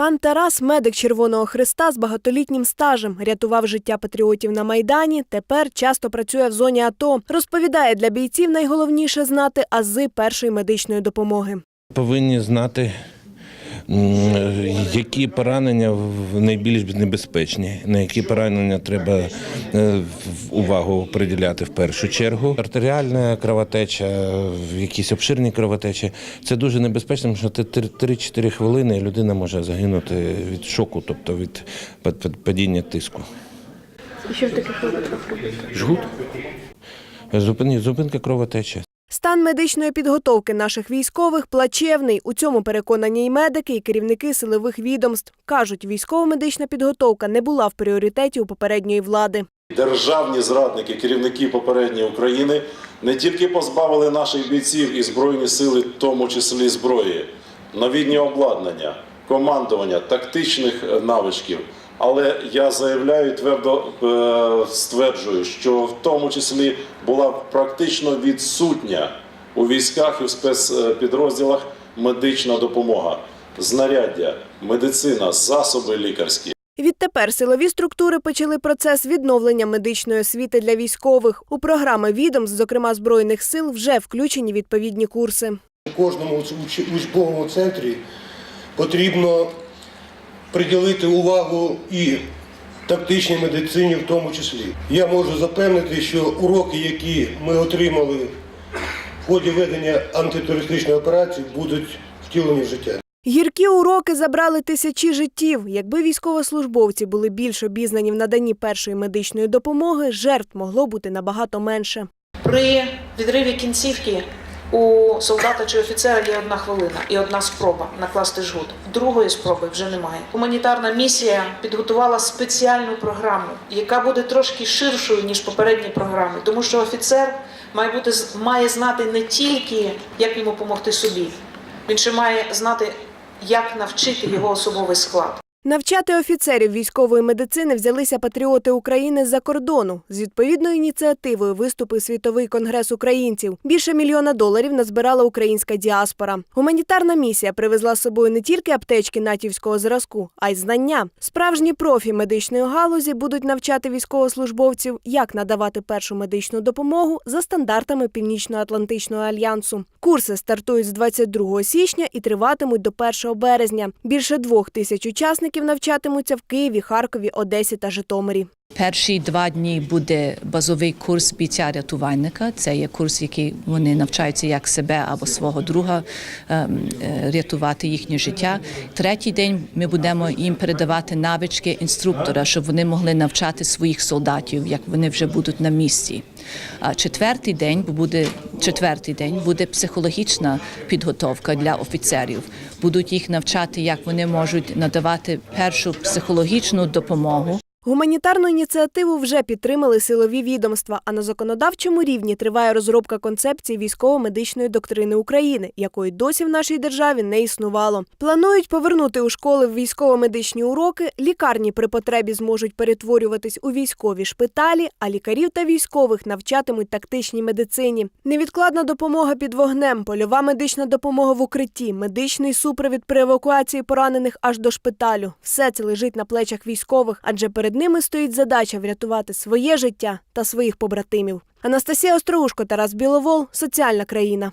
Пан Тарас, медик Червоного Христа з багатолітнім стажем, рятував життя патріотів на Майдані. Тепер часто працює в зоні АТО. Розповідає, для бійців найголовніше знати ази першої медичної допомоги. Повинні знати, які поранення найбільш небезпечні, на які поранення треба е, увагу приділяти в першу чергу. Артеріальна кровотеча, якісь обширні кровотечі це дуже небезпечно, тому що 3-4 хвилини і людина може загинути від шоку, тобто від пад- пад- падіння тиску. І що в таких випадках робити? Жгут. Зупинка кровотечі. Стан медичної підготовки наших військових плачевний. У цьому переконані й медики, і керівники силових відомств. Кажуть, військово-медична підготовка не була в пріоритеті у попередньої влади. Державні зрадники, керівники попередньої України не тільки позбавили наших бійців і збройні сили, в тому числі зброї, новітнє обладнання, командування, тактичних е, навичків. Але я заявляю твердо е, стверджую, що в тому числі була практично відсутня у військах і в спецпідрозділах медична допомога, знаряддя, медицина, засоби лікарські. Відтепер силові структури почали процес відновлення медичної освіти для військових. У програми відомств, зокрема збройних сил, вже включені відповідні курси. У кожному учбовому центрі потрібно приділити увагу і тактичній медицині в тому числі. Я можу запевнити, що уроки, які ми отримали в ході ведення антитерористичної операції, будуть втілені в життя. Гіркі уроки забрали тисячі життів. Якби військовослужбовці були більш обізнані в наданні першої медичної допомоги, жертв могло бути набагато менше. При відриві кінцівки у солдата чи офіцера є одна хвилина і одна спроба накласти жгут. Другої спроби вже немає. Гуманітарна місія підготувала спеціальну програму, яка буде трошки ширшою ніж попередні програми, тому що офіцер має бути має знати не тільки як йому допомогти собі, він ще має знати, як навчити його особовий склад. Навчати офіцерів військової медицини взялися патріоти України з-за кордону. З відповідною ініціативою виступив світовий конгрес українців. Більше мільйона доларів назбирала українська діаспора. Гуманітарна місія привезла з собою не тільки аптечки натівського зразку, а й знання. Справжні профі медичної галузі будуть навчати військовослужбовців, як надавати першу медичну допомогу за стандартами Північно-Атлантичного альянсу. Курси стартують з 22 січня і триватимуть до 1 березня. Більше двох тисяч учасників навчатимуться в Києві, Харкові, Одесі та Житомирі. Перші два дні буде базовий курс бійця-рятувальника. Це є курс, який вони навчаються як себе або свого друга ем, е, рятувати їхнє життя. Третій день ми будемо їм передавати навички інструктора, щоб вони могли навчати своїх солдатів, як вони вже будуть на місці. А четвертий день буде четвертий день буде психологічна підготовка для офіцерів. Будуть їх навчати, як вони можуть надавати першу психологічну допомогу. Гуманітарну ініціативу вже підтримали силові відомства, а на законодавчому рівні триває розробка концепції військово-медичної доктрини України, якої досі в нашій державі не існувало. Планують повернути у школи військово-медичні уроки, лікарні при потребі зможуть перетворюватись у військові шпиталі, а лікарів та військових навчатимуть тактичній медицині. Невідкладна допомога під вогнем, польова медична допомога в укритті, медичний супровід при евакуації поранених аж до шпиталю. Все це лежить на плечах військових, адже перед ними стоїть задача врятувати своє життя та своїх побратимів. Анастасія Остроушко, Тарас Біловол, соціальна країна.